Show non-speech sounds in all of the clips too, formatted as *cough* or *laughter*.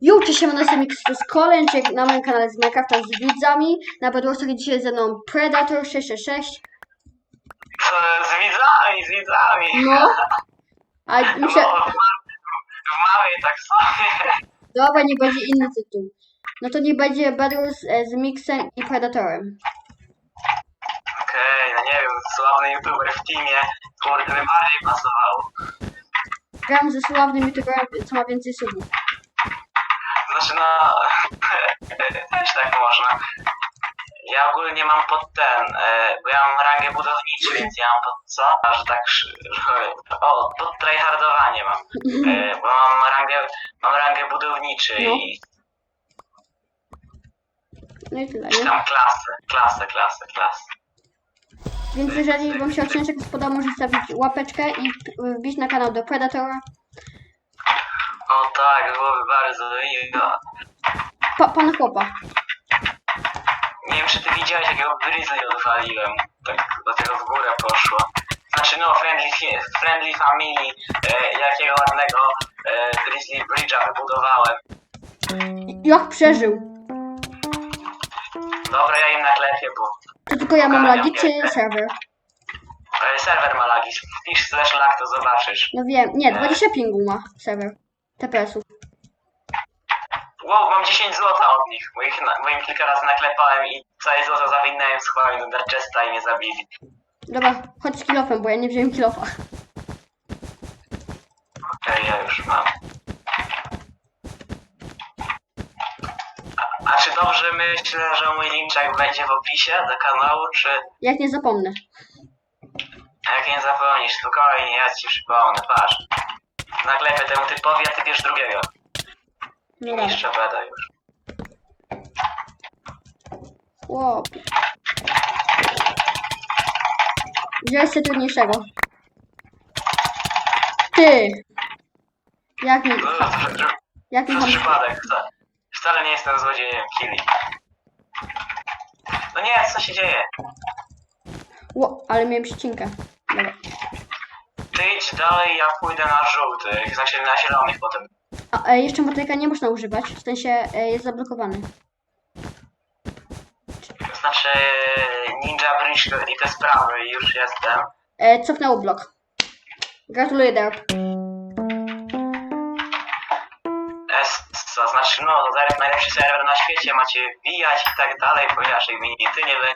Jo, cześć, siemano, jestem Mixus Kolęczyk na moim kanale z Minecrafta z widzami. Na Bedwarsach dzisiaj ze mną Predator 666. Co, z widzami, z widzami. No. A No, muszę... w, w małej tak sobie. Dobra, nie będzie inny tytuł. No to nie będzie Bedwars e, z Mixem i Predatorem. Okej, no nie wiem, sławny youtuber w teamie, kurde, by bardziej pasował. Gram ze sławnym youtuberem, co ma więcej subów. Znaczy no, *laughs* też tak można. Ja ogólnie mam pod ten, e, bo ja mam rangę budowniczy, więc ja mam pod co? Tak, że- *laughs* o, pod tryhardowanie mam. E, bo mam rangę, mam rangę budowniczy No. i No i tyle, czy nie? tam klasę, klasę, klasę, klasę. Więc jeżeli wam się odcinek spodobał, możecie stawić łapeczkę i wbić na kanał do Predatora. O tak, byłoby bardzo miło. Pa, pana chłopa. Nie wiem, czy ty widziałeś, jakiego Grizzly odwaliłem. Tak do tego w górę poszło. Znaczy no, Friendly, friendly Family, e, jakiego ładnego e, Grizzly Bridge'a wybudowałem. Jak przeżył? Dobra, ja im naklepię, bo To tylko ja mam lagi, czy serwer? e, serwer ma lagi. Wpisz slash lag, to zobaczysz. No wiem, nie, 20 pingu ma serwer. TPS-ów. Wow, mam 10 złota od nich, bo, ich na, bo im kilka razy naklepałem i całe złoto zawinąłem, schowałem do Darchesta i mnie zabili. Dobra, chodź z kilofem, bo ja nie wziąłem kilofa. Okej, ja już mam. A, a czy dobrze myślę, że mój linczak będzie w opisie do kanału, czy Jak nie zapomnę. jak nie zapomnisz, spokojnie, ja ci przypomnę, patrz. Naklepię temu typowi, a ty bierz drugiego. I dobra. niszczę beda już. Chłopie. Wziąłeś sobie trudniejszego. Ty! Jak mi... No, to, to, Jak mi to przypadek, wcale, wcale nie jestem złodziejem, killi. No nie, co się dzieje? Ło, ale miałem ścinkę. Dobra. Ty idź dalej, ja pójdę na żółtych, znaczy na zielonych potem. A e, jeszcze motyka nie można używać, w sensie e, jest zablokowany. Znaczy Ninja Bridge i te sprawy, już jestem. E, cofnęło blok. Gratuluję. S, to znaczy, no, Zarek najlepszy serwer na świecie, macie wbijać i tak dalej, ponieważ jak mini ty nie wy...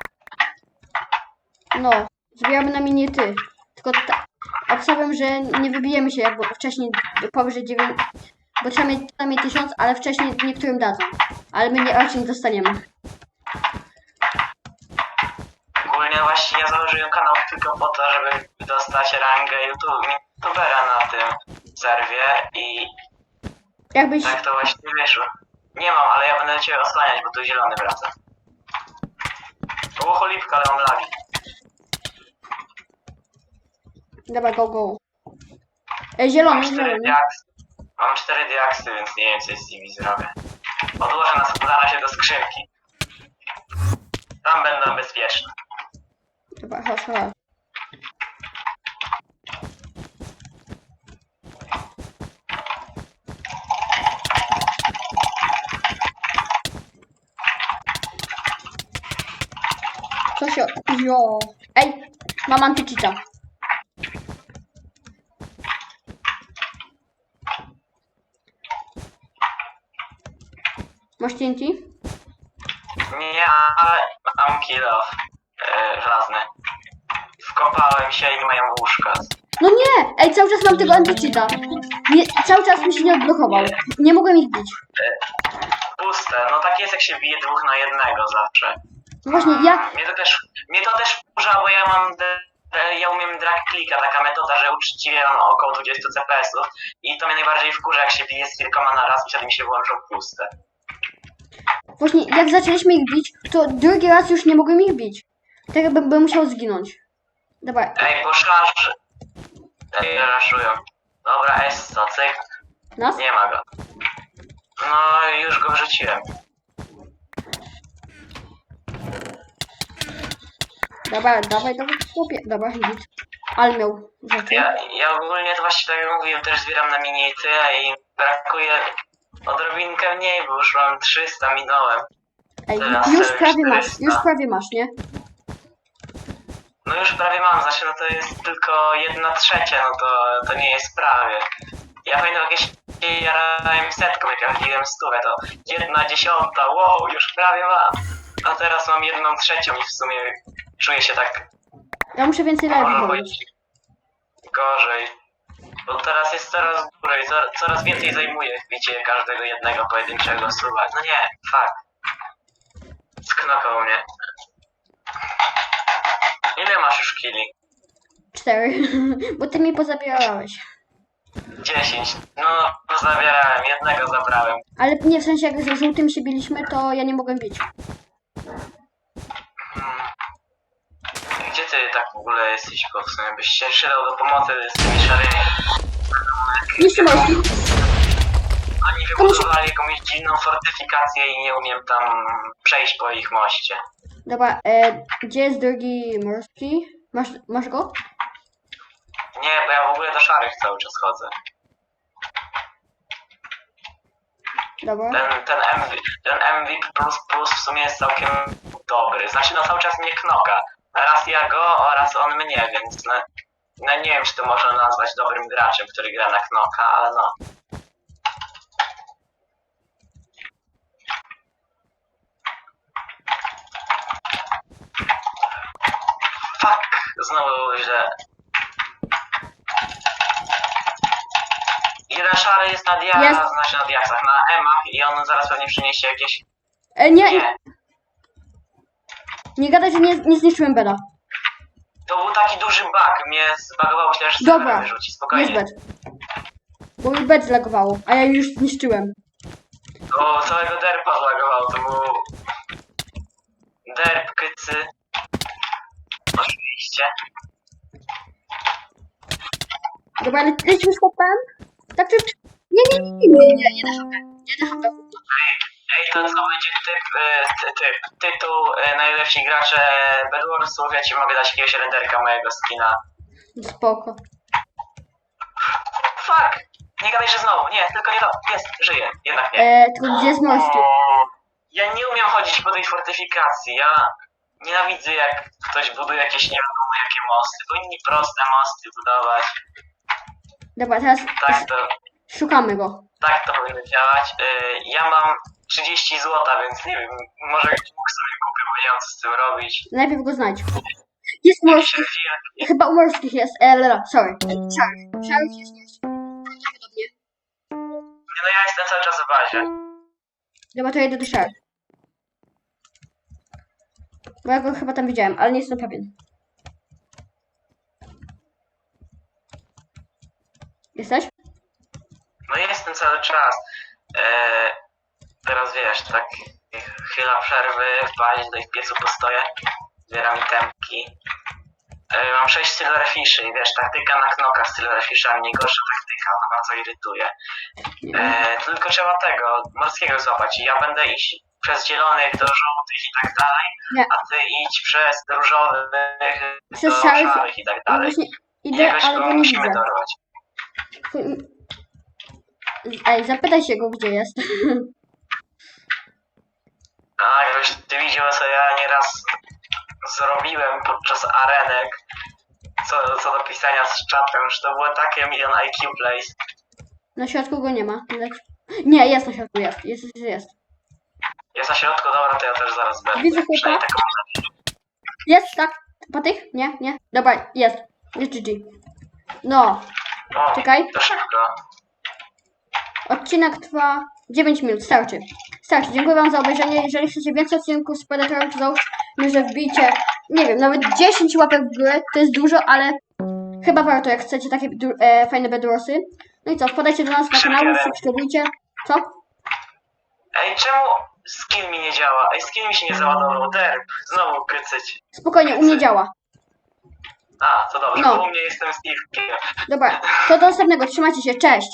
No, zbieramy na minie ty. Tylko ta, obstawiam, że nie wybijemy się jak było wcześniej powyżej 9, bo trzeba mieć co najmniej 1000, ale wcześniej niektórym dadzą. Ale my nie, raczej nie dostaniemy. Ogólnie właśnie ja założyłem kanał tylko po to, żeby dostać rangę YouTube, youtubera na tym serwie i Jakbyś, tak to właśnie wyszło. Nie mam, ale ja będę cię osłaniać, bo tu zielony wraca. O, cholipka, ale mam lagi. Dobra, go, go. E, zielony, Mam cztery zielony. diaksy. Mam cztery diaksy, więc nie wiem co z nimi zrobię. Odłożę nas na razie do skrzynki. Tam będą bezpieczne. Dobra, chodź, chodź. Co się... Jo. Ej, mam antycheata. Masz TNT? Nie, ale mam kill off. Yy, żelazny. Wkopałem się i mają łóżka. No nie! Ej, cały czas mam tego antycheata. Nie, cały czas mi się nie odblokował. Nie mogłem ich bić. Puste, no tak jest jak się bije dwóch na jednego zawsze. No właśnie, ja... Mnie to też, mnie to też wkurza, bo ja mam, de, de, ja umiem drag clicka, taka metoda, że uczciwie mam około 20 CPS-ów i to mnie najbardziej wkurza, jak się bije z kilkoma na raz i wtedy mi się włączą puste. Właśnie, jak zaczęliśmy ich bić, to drugi raz już nie mogłem ich bić. Tak jakbym bym musiał zginąć. Dobra, Ej, bo szarż... Ej, raszują. Dobra, S, co, cyk, nas? nie ma go. No, już go wrzuciłem. Dobra, dawaj, dawaj, chłopie. Dobra, git. Ale miał rzeczy. Ja, ja ogólnie to właśnie tak jak mówiłem, też zbieram na minity i brakuje Odrobinkę mniej, bo już mam 300, minąłem. Ej, Teraz już prawie masz, 400. już prawie masz, nie? No już prawie mam, znaczy no to jest tylko jedna trzecia, no to, to nie jest prawie. Ja pamiętam jakieś jarałem setką, jak ja wbiłem stówę, to jedna dziesiąta, wow, już prawie mam. A teraz mam jedną trzecią i w sumie czuję się tak Ja muszę więcej może live być robić. gorzej. Bo teraz jest coraz dłużej, coraz, coraz więcej zajmuje wbicie każdego jednego pojedynczego suwa. No nie, fuck. Sknokał mnie. Ile masz już kili? Cztery. *laughs* Bo ty mi pozabierałeś. 10. No, zabierałem, jednego zabrałem. Ale nie, w sensie jak z żółtym się biliśmy, to ja nie mogłem bić. Hmm. Gdzie ty tak w ogóle jesteś, bo w sumie byś się przydał do pomocy z tymi szarymi. Jeszcze morski. Oni wybudowali jakąś dziwną fortyfikację i nie umiem tam przejść po ich moście. Dobra, e, gdzie jest drugi morski? Masz, masz go? Nie, bo ja w ogóle do szarych cały czas chodzę. Dobra. Ten, ten, MV, ten MVP plus plus w sumie jest całkiem dobry. Znaczy no cały czas mnie knoka. Raz ja go oraz on mnie, więc no, no nie wiem czy to można nazwać dobrym graczem, który gra na knoka, ale no. Fuck, znowu źle. Jeden szary jest na diaksach, Jest. znaczy na diaksach, na emach i on zaraz pewnie przyniesie jakieś... E, nie, Nie, nie gadaj, że nie, nie zniszczyłem beda. to był taki duży bug, mnie zbagowało się, że Dobra, wyrzuci, Jest spokojnie. bed. Bo mi bed zlagowało, a ja już zniszczyłem. To całego derpa zlagował, to był... Derp, kycy... Oczywiście. Dobra, ale lecimy z? Tak czy... Nie, nie, nie, nie, nie, nie, nie, nie, nie, nie, Ej, to co będzie typ, e, ty, typ, tytuł e, najlepsi gracze Bedwarsów, ja ci mogę dać jakiegoś renderka mojego skina. Spoko. Fuck! Nie gadaj, że znowu, nie, tylko nie to, jest, żyje, jednak nie. E, tylko gdzie jest? O, Ja nie umiem chodzić po tej fortyfikacji. Ja nienawidzę jak ktoś buduje jakieś nie wiadomo jakie mosty. Powinni proste mosty budować. Dobra, teraz Tak to, szukamy go. tak to powinno działać. Y, Ja mam 30 zł, więc nie wiem, może mógł sobie kupię, bo nie wiem co z tym robić. Najpierw go znajdź. Jest morski. Chyba u morskich jest. E, lala, sorry. Szarych. Szarych jest morski. Prawdopodobnie. Nie no ja jestem cały czas w bazie. Dobra, to ja idę do szarych. Bo ja go chyba tam widziałem, ale nie jestem pewien. Jesteś? No jestem cały czas. E, teraz wiesz, tak chwila przerwy, w bazie, tutaj w piecu postoję, zbieram itemki. E, mam 6 silverfiszy i wiesz, taktyka na knoka z silverfishami, nie gorsza taktyka, ona bardzo irytuje. E, tylko trzeba tego, morskiego złapać i ja będę iść przez zielonych do żółtych i tak dalej, Nie. a ty idź przez różowych Przez do szarych- szarych i tak dalej. idę, Jakoś ale go nie musimy widzę. dorwać. Ej, zapytaj się go, gdzie jest. *laughs* A, jakbyś ty widział, co ja nieraz zrobiłem podczas arenek, co, co do pisania z czatem, że to było takie milion IQ plays. Na środku go nie ma. Widać? Nie, jest na środku, jest. Jest, jest, jest. Jest na środku, dobra, to ja też zaraz będę. Widzę Przynajmniej chłopa. nadzieję. Jest, tak? Po tych? Nie, nie. Dobra, jest. Jest GG. No, O, czekaj. to szybko. Odcinek trwa 9 minut, starczy. Starczy. Dziękuję Wam za obejrzenie. Jeżeli chcecie więcej odcinków z Predatorem, to załóżmy, że wbijcie, nie wiem, nawet 10 łapek w górę. To jest dużo, ale chyba warto, jak chcecie takie e, fajne bedwarsy. No i co, wpadajcie do nas na kanał, subskrybujcie. Co? Ej, czemu skin mi nie działa? Ej, skin mi się nie załadował, derp. Znowu krycyć. Spokojnie, u mnie działa. A, to dobrze, No. bo u mnie jestem Steve'kiem. Dobra, to do następnego. Trzymajcie się, cześć.